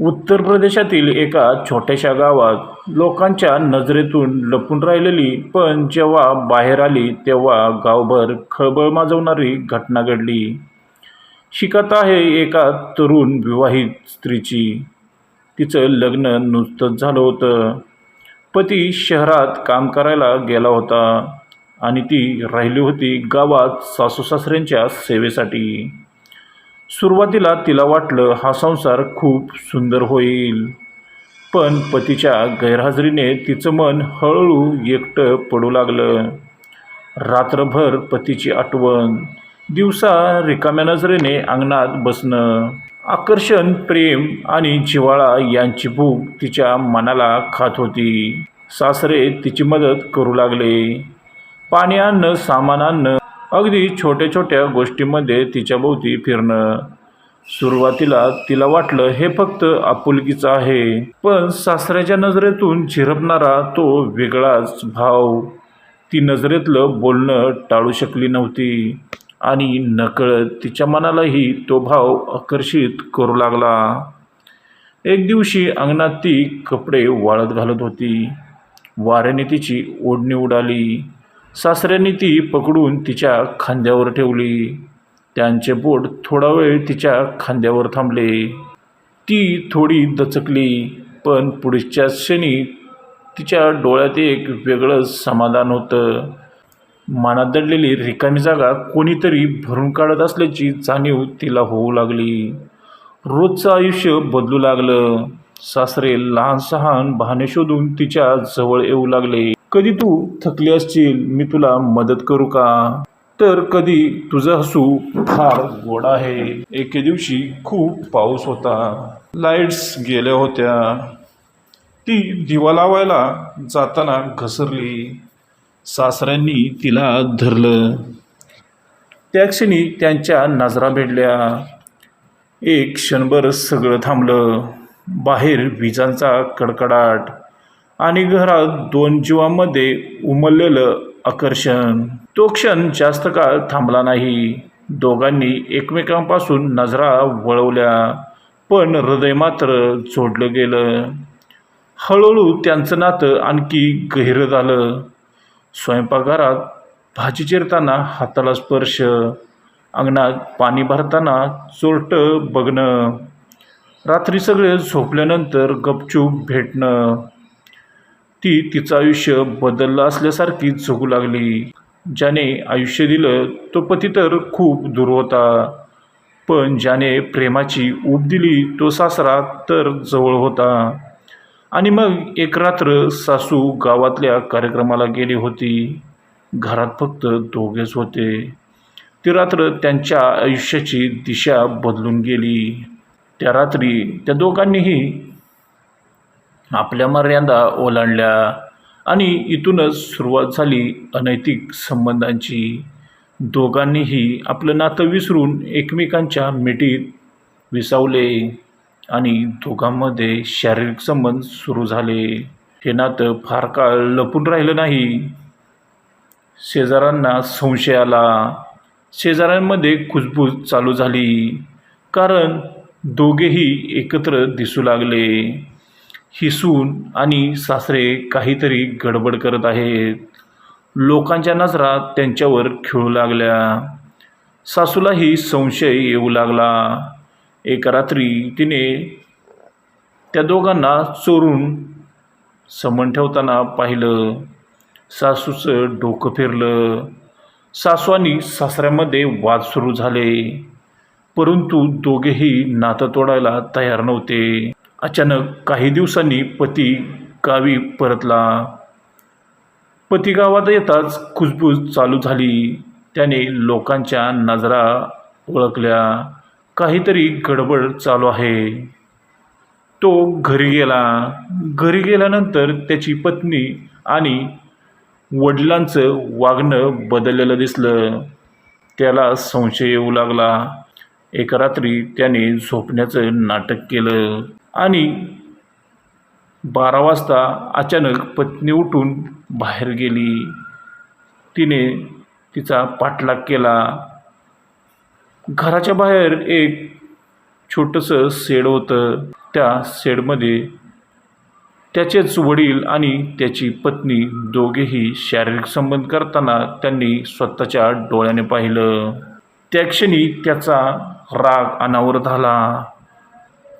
उत्तर प्रदेशातील एका छोट्याशा गावात लोकांच्या नजरेतून लपून राहिलेली पण जेव्हा बाहेर आली तेव्हा गावभर खळबळ माजवणारी घटना घडली. शिकत आहे एका तरुण विवाहित स्त्रीची. तिचं लग्न नुसतंच झालं होतं. पती शहरात काम करायला गेला होता आणि ती राहिली होती गावात सासू सासऱ्यांच्या सेवेसाठी. सुरुवातीला तिला वाटलं हा संसार खूप सुंदर होईल. पण पतीच्या गैरहजेरीने तिचं मन हळूहळू एकटं पडू लागलं. रात्रभर पतीची आठवण दिवसा रिकाम्या नजरेने अंगणात बसणं आकर्षण प्रेम आणि जिव्हाळा यांची भूक तिच्या मनाला खात होती. सासरे तिची मदत करू लागले. पाणी आणणं सामान आणणं अगदी छोट्या छोट्या गोष्टींमध्ये तिच्याभोवती फिरणं सुरुवातीला तिला वाटलं हे फक्त आपुलकीचं आहे. पण सासऱ्याच्या नजरेतून झिरपणारा तो वेगळाच भाव. ती नजरेतलं बोलणं टाळू शकली नव्हती आणि नकळत तिच्या मनालाही तो भाव आकर्षित करू लागला. एक दिवशी अंगणात ती कपडे वाळत घालत होती. वाऱ्याने तिची ओढणी उडाली. सासऱ्यांनी ती पकडून तिच्या खांद्यावर ठेवली. त्यांचे बोट थोडा वेळ तिच्या खांद्यावर थांबले. ती थोडी दचकली पण पुढच्या क्षणी तिच्या डोळ्यात एक वेगळंच समाधान होतं. मनात दडलेली रिकामी जागा कोणीतरी भरून काढत असल्याची जाणीव तिला होऊ लागली. रोजचं आयुष्य बदलू लागलं. सासरे लहान सहान बहाणे शोधून तिच्या जवळ येऊ लागले. कधी तू थकली असशील मी तुला मदत करू का? तर कधी तुझं हसू फार गोड आहे. एके दिवशी खूप पाऊस होता. लाईट्स गेल्या होत्या. ती दिवा लावायला जाताना घसरली. सासऱ्यांनी तिला धरलं. त्या क्षणी त्यांच्या नजरा भेटल्या एक क्षणभर सगळं थांबलं. बाहेर विजांचा कडकडाट. आणि घरात दोन जीवांमध्ये उमललेलं आकर्षण. तो क्षण जास्त काळ थांबला नाही. दोघांनी एकमेकांपासून नजरा वळवल्या पण हृदय मात्र जोडलं गेलं. हळूहळू त्यांचं नातं आणखी गहिरं झालं. स्वयंपाकघरात भाजी चिरताना हाताला स्पर्श अंगणात पाणी भरताना चोरटं बघणं रात्री सगळे झोपल्यानंतर गपचूप भेटणं ती तिचं आयुष्य बदललं असल्यासारखी जगू लागली. ज्याने आयुष्य दिलं तो पती तर खूप दूर होता. पण ज्याने प्रेमाची ऊब दिली तो सासरा तर जवळ होता. आणि मग एक रात्र सासू गावातल्या कार्यक्रमाला गेली होती. घरात फक्त दोघेच होते. ती रात्र त्यांच्या आयुष्याची दिशा बदलून गेली. त्या रात्री त्या दोघांनीही आपल्या मर्यादा ओलांडल्या आणि इथूनच सुरुवात झाली अनैतिक संबंधांची. दोघांनीही आपलं नातं विसरून एकमेकांच्या मिठीत विसावले आणि दोघांमध्ये शारीरिक संबंध सुरू झाले. हे नातं फार काळ लपून राहिलं नाही. शेजाऱ्यांना संशय आला. शेजाऱ्यांमध्ये कुजबूज चालू झाली. कारण दोघेही एकत्र दिसू लागले. ही सून आणि सासरे काहीतरी गडबड करत आहेत. लोकांच्या नजरा त्यांच्यावर खिळू लागल्या. सासूलाही संशय येऊ लागला. एका रात्री तिने त्या दोघांना चोरून समन ठेवताना पाहिलं. सासूचं डोकं फिरलं. सासू आणि सासऱ्यामध्ये वाद सुरू झाले. परंतु दोघेही नातं तोडायला तयार नव्हते. अचानक काही दिवसांनी पती गावी परतला. पती गावात येताच कुजबूज चालू झाली. त्याने लोकांच्या नजरा ओळखल्या. काहीतरी गडबड चालू आहे. तो घरी गेला. घरी गेल्यानंतर त्याची पत्नी आणि वडिलांचं वागणं बदललेलं दिसलं. त्याला संशय येऊ लागला. एका रात्री त्याने झोपण्याचं नाटक केलं. आणि बारा वाजता अचानक पत्नी उठून बाहेर गेली. तिने तिचा पाठलाग केला. घराच्या बाहेर एक छोटंसं शेड होतं. त्या शेडमध्ये त्याचेच वडील आणि त्याची पत्नी दोघेही शारीरिक संबंध करताना त्यांनी स्वतःच्या डोळ्याने पाहिलं. त्या क्षणी त्याचा राग अनावर झाला.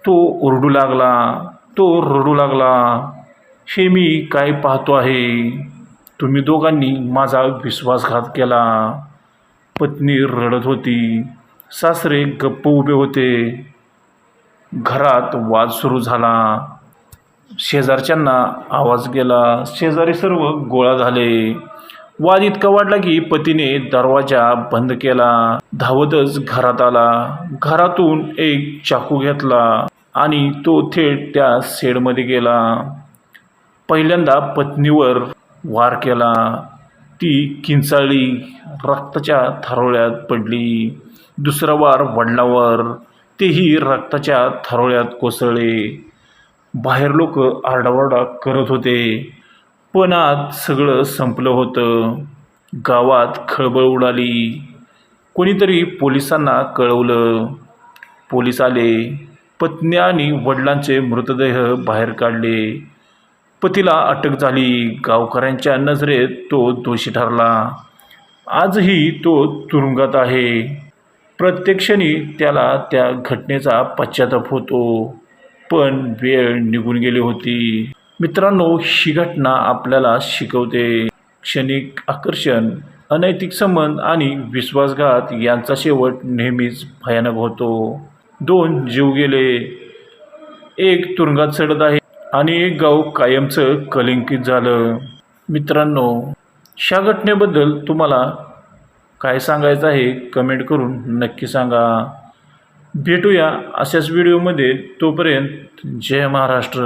तो ओरडू लागला तो रडू लागला हे मी काय पाहतो आहे? तुम्ही दोघांनी माझा विश्वासघात केला. पत्नी रडत होती सासरे गप्प उभे होते. घरात वाद सुरू झाला. शेजारच्यांना आवाज गेला शेजारी सर्व गोळा झाले. वाद इतका वाढला की पतीने दरवाजा बंद केला. धावतच घरात आला. घरातून एक चाकू घेतला. आणि तो थेट त्या शेडमध्ये गेला. पहिल्यांदा पत्नीवर वार केला. ती किंचाळली रक्ताच्या थारोळ्यात पडली. दुसरा वार वडिलावर तेही रक्ताच्या थारोळ्यात कोसळले. बाहेर लोक आरडाओरडा करत होते. पण आत सगळं संपलं होतं. गावात खळबळ उडाली. कोणीतरी पोलिसांना कळवलं. पोलीस आले. पत्नी आणि वडिलांचे मृतदेह बाहेर काढले. पतीला अटक झाली. गावकऱ्यांच्या नजरेत तो दोषी ठरला. आजही तो तुरुंगात आहे. प्रत्येक क्षणी त्याला त्या घटनेचा पश्चाताप होतो. पण वेळ निघून गेली होती. मित्रांनो ही घटना आपल्याला शिकवते. क्षणिक आकर्षण अनैतिक संबंध आणि विश्वासघात यांचा शेवट नेहमीच भयानक होतो. दोन जीव गेले. एक तुरुंगात चढत आहे आणि एक गाव कायमचं कलिंकित झालं. मित्रांनो ह्या घटनेबद्दल तुम्हाला काय सांगायचं आहे कमेंट करून नक्की सांगा. भेटूया अशाच व्हिडिओमध्ये तोपर्यंत जय महाराष्ट्र.